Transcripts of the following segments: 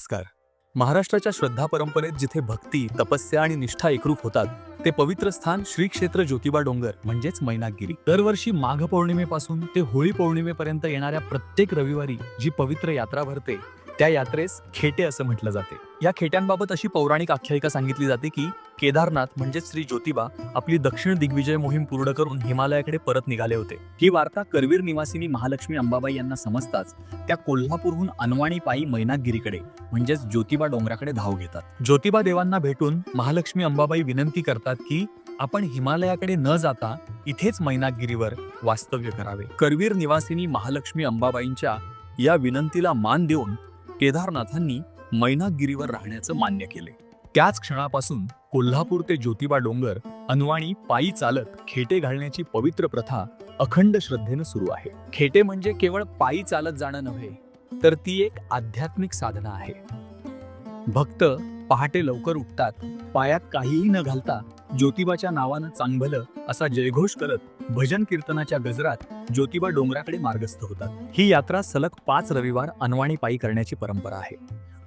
नमस्कार. महाराष्ट्राच्या श्रद्धा परंपरेत जिथे भक्ती तपस्या आणि निष्ठा एकरूप होतात ते पवित्र स्थान श्री क्षेत्र ज्योतिबा डोंगर म्हणजेच मैनागिरी दरवर्षी माघ पौर्णिमेपासून ते होळी पौर्णिमेपर्यंत येणाऱ्या प्रत्येक रविवारी जी पवित्र यात्रा भरते त्या यात्रेस खेटे असं म्हटलं जाते. या खेट्यांबाबत अशी पौराणिक आख्यायिका सांगितली जाते की केदारनाथ म्हणजेच श्री ज्योतिबा आपली दक्षिण दिग्विजय मोहीम पूर्ण करून हिमालयाकडे परत निघाले होते. ही वार्ता करवीर निवासिनी महालक्ष्मी अंबाबाई यांना समजताच त्या कोल्हापूरहून अनवाणी पायी मैनागिरीकडे म्हणजेच ज्योतिबा डोंगराकडे धाव घेतात. ज्योतिबा देवांना भेटून महालक्ष्मी अंबाबाई विनंती करतात की आपण हिमालयाकडे न जाता इथेच मैनागिरीवर वास्तव्य करावे. करवीर निवासिनी महालक्ष्मी अंबाबाईंच्या या विनंतीला मान देऊन केदारनाथांनी मैनागिरीवर राहण्याचं मान्य केले. त्याच क्षणापासून कोल्हापूर ते ज्योतिबा डोंगर अनवाणी पायी चालत खेटे घालण्याची पवित्र प्रथा अखंड श्रद्धेनं सुरू आहे. खेटे म्हणजे केवळ पायी चालत जाणं नव्हे तर ती एक आध्यात्मिक साधना आहे. भक्त पहाटे लवकर उठतात पायात काहीही न घालता ज्योतिबाच्या नावानं चांगभलं असा जयघोष करत भजन कीर्तनाच्या गजरात ज्योतिबा डोंगराकडे मार्गस्थ होतात. ही यात्रा सलग पाच रविवार अनवाणी पायी करण्याची परंपरा आहे.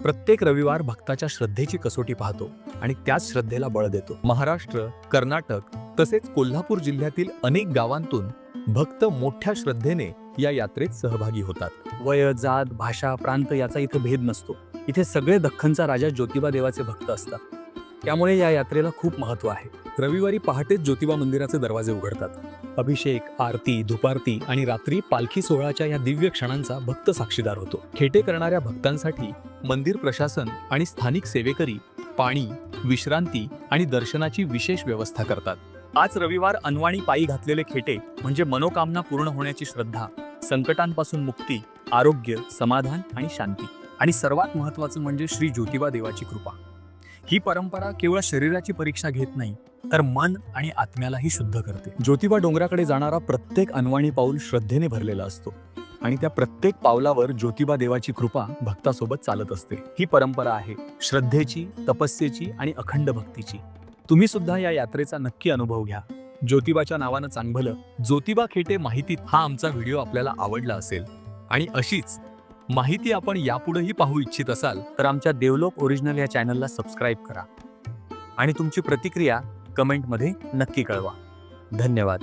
प्रत्येक रविवार भक्ताच्या श्रद्धेची कसोटी पाहतो आणि त्याच श्रद्धेला बळ देतो. महाराष्ट्र कर्नाटक तसेच कोल्हापूर जिल्ह्यातील अनेक गावांतून भक्त मोठ्या श्रद्धेने या यात्रेत सहभागी होतात. वय जात भाषा प्रांत याचा इथे भेद नसतो. इथे सगळे दख्खनचा राजा ज्योतिबा देवाचे भक्त असतात. त्यामुळे या यात्रेला खूप महत्त्व आहे. रविवारी पहाटेच ज्योतिबा मंदिराचे दरवाजे उघडतात. अभिषेक आरती धुपारती आणि रात्री पालखी सोहळ्याच्या या दिव्य क्षणांचा भक्त साक्षीदार होतो. खेटे करणाऱ्या भक्तांसाठी मंदिर प्रशासन आणि स्थानिक सेवेकरी पाणी विश्रांती आणि दर्शनाची विशेष व्यवस्था करतात. आज रविवार अनवाणी पायी घातलेले खेटे म्हणजे मनोकामना पूर्ण होण्याची श्रद्धा संकटांपासून मुक्ती आरोग्य समाधान आणि शांती. आणि सर्वात महत्वाचं म्हणजे श्री ज्योतिबा देवाची कृपा. ही परंपरा केवळ शरीराची परीक्षा घेत नाही तर मन आणि आत्म्यालाही शुद्ध करते. ज्योतिबा डोंगराकडे जाणारा प्रत्येक अनवाणी पाऊल श्रद्धेने भरलेला असतो आणि त्या प्रत्येक पावलावर ज्योतिबा देवाची कृपा भक्तासोबत चालत असते. ही परंपरा आहे श्रद्धेची तपस्येची आणि अखंड भक्तीची. तुम्ही सुद्धा या यात्रेचा नक्की अनुभव घ्या. ज्योतिबाच्या नावानं चांगलं ज्योतिबा खेटे माहितीत हा आमचा व्हिडिओ आपल्याला आवडला असेल. आणि अशीच माहिती आपण यापुढेही पाहू इच्छित असाल तर आमच्या देवलोक ओरिजिनल या चॅनलला सबस्क्राईब करा. आणि तुमची प्रतिक्रिया कमेंटमध्ये नक्की कळवा. धन्यवाद.